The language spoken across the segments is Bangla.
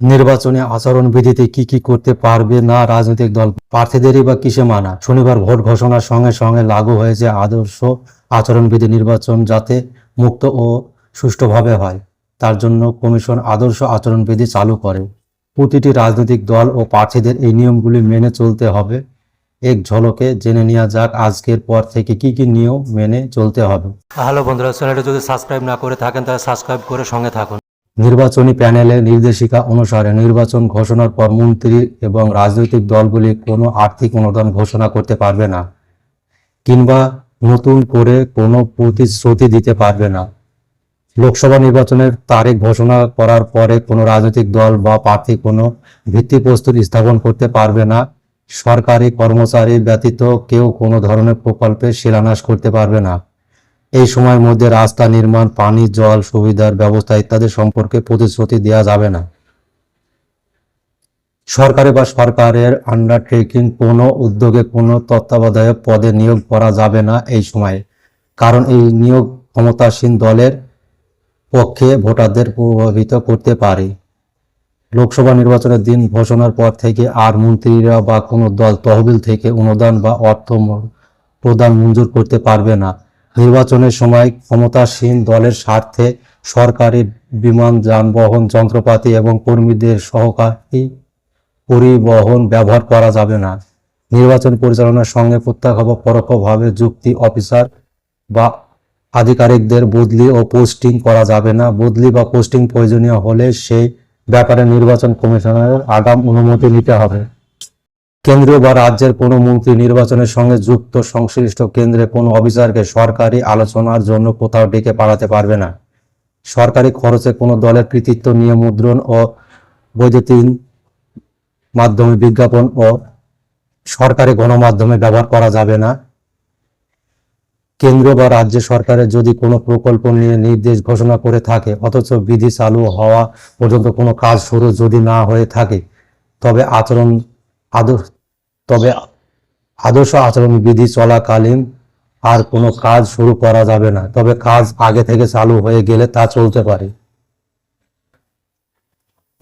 নির্বাচনী আচরণবিধিতে কি কি করতে পারবে না রাজনৈতিক দল প্রার্থীদেরই বা কিসে মানা? শনিবার ভোট ঘোষণার সঙ্গে সঙ্গে লাগু হয়েছে আদর্শ আচরণবিধি নির্বাচন যাতে মুক্ত ও সুষ্ঠুভাবে হয়। তার জন্য কমিশন আদর্শ আচরণবিধি চালু করে। প্রতিটি রাজনৈতিক দল ও প্রার্থীদের এই নিয়মগুলি মেনে চলতে হবে। এক ঝলকে জেনে নেওয়া যাক আজকের পর থেকে কি কি নিয়ম মেনে চলতে হবে। হ্যালো বন্ধুরা, চ্যানেলটা যদি সাবস্ক্রাইব না করে থাকেন, তাহলে সাবস্ক্রাইব করে সঙ্গে থাকুন। নির্বাচনী প্যানেলের নির্দেশিকা অনুসারে নির্বাচন ঘোষণার পর মন্ত্রী এবং রাজনৈতিক দলগুলি কোনো আর্থিক অনুদান ঘোষণা করতে পারবে না কিংবা নতুন করে কোনো প্রতিশ্রুতি দিতে পারবে না। লোকসভা নির্বাচনের তারিখ ঘোষণা করার পরে কোনো রাজনৈতিক দল বা প্রার্থী কোনো ভিত্তিপ্রস্তুর স্থাপন করতে পারবে না। সরকারি কর্মচারী ব্যতীত কেউ কোনো ধরনের প্রকল্পে শিলান্যাস করতে পারবে না। এই সময়ের মধ্যে রাস্তা নির্মাণ, পানি, জল, সুবিধার ব্যবস্থা ইত্যাদি সম্পর্কে প্রতিশ্রুতি দেওয়া যাবে না। সরকারি বা সরকারের আন্ডারটেকিং কোনো উদ্যোগে কোনো তত্ত্বাবধায়ক পদে নিয়োগ করা যাবে না এই সময়ে। কারণ এই নিয়োগ ক্ষমতাসীন দলের পক্ষে ভোটারদের প্রভাবিত করতে পারে। লোকসভা নির্বাচনের দিন ঘোষণার পর থেকে আর মন্ত্রীরা বা কোনো দল তহবিল থেকে অনুদান বা অর্থ প্রদান মঞ্জুর করতে পারবে না। নির্বাচনের সময় ক্ষমতাসীন দলের স্বার্থে সরকারি বিমান, যানবাহন যন্ত্রপাতি এবং কর্মীদের সহকারী পরিবহন ব্যবহার করা যাবে না। নির্বাচন পরিচালনার সঙ্গে প্রত্যক্ষ বা পরোক্ষভাবে যুক্তি অফিসার বা আধিকারিকদের বদলি ও পোস্টিং করা যাবে না। বদলি বা পোস্টিং প্রয়োজনীয় হলে সেই ব্যাপারে নির্বাচন কমিশনের আগাম অনুমতি নিতে হবে। কেন্দ্রীয় বা রাজ্যের কোনো মন্ত্রী নির্বাচনের সঙ্গে যুক্ত সংশ্লিষ্ট কেন্দ্রে কোনো অফিসারকে সরকারি আলোচনার জন্য কোথাও ডেকে পাঠাতে পারবে না। সরকারি খরচে কোনো দলের কৃতিত্ব নিয়ে মুদ্রণ ও বৈদ্যুতিন মাধ্যমে বিজ্ঞাপন ও সরকারি গণমাধ্যমে ব্যবহার করা যাবে না। কেন্দ্র বা রাজ্য সরকারের যদি কোনো প্রকল্প নিয়ে নির্দেশ ঘোষণা করে থাকে, অথচ বিধি চালু হওয়া পর্যন্ত কোনো কাজ শুরু যদি না হয়ে থাকে, তবে আচরণ তবে আদর্শ আচরণ বিধি চলাকালীন আর কোনো কাজ শুরু করা যাবে না। তবে কাজ আগে থেকে চালু হয়ে গেলে তা চলতে পারে।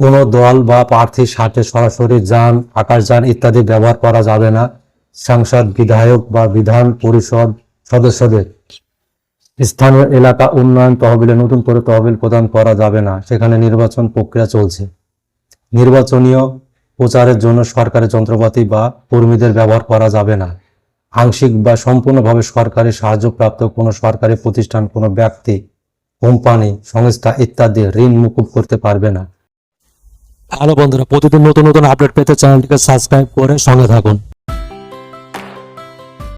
কোনো দল বা প্রার্থীর সাথে সরাসরি যান আকাশযান ইত্যাদি ব্যবহার করা যাবে না। সাংসদ, বিধায়ক বা বিধান পরিষদ সদস্যদের স্থানীয় এলাকা উন্নয়ন তহবিলে নতুন করে তহবিল প্রদান করা যাবে না। সেখানে নির্বাচন প্রক্রিয়া চলছে। নির্বাচনীয় প্রচারের জন্য সরকারের যন্ত্রপাতি বা কর্মীদের ব্যবহার করা যাবে না। আংশিক বা সম্পূর্ণভাবে সরকারি সাহায্যপ্রাপ্ত কোনো সরকারি প্রতিষ্ঠান, কোনো ব্যক্তি, কোম্পানি, সংস্থা ইত্যাদি ঋণ মুকুব করতে পারবে না। হ্যালো বন্ধুরা, প্রতিদিন নতুন নতুন আপডেট পেতে চ্যানেলটিকে সাবস্ক্রাইব করে সঙ্গে থাকুন।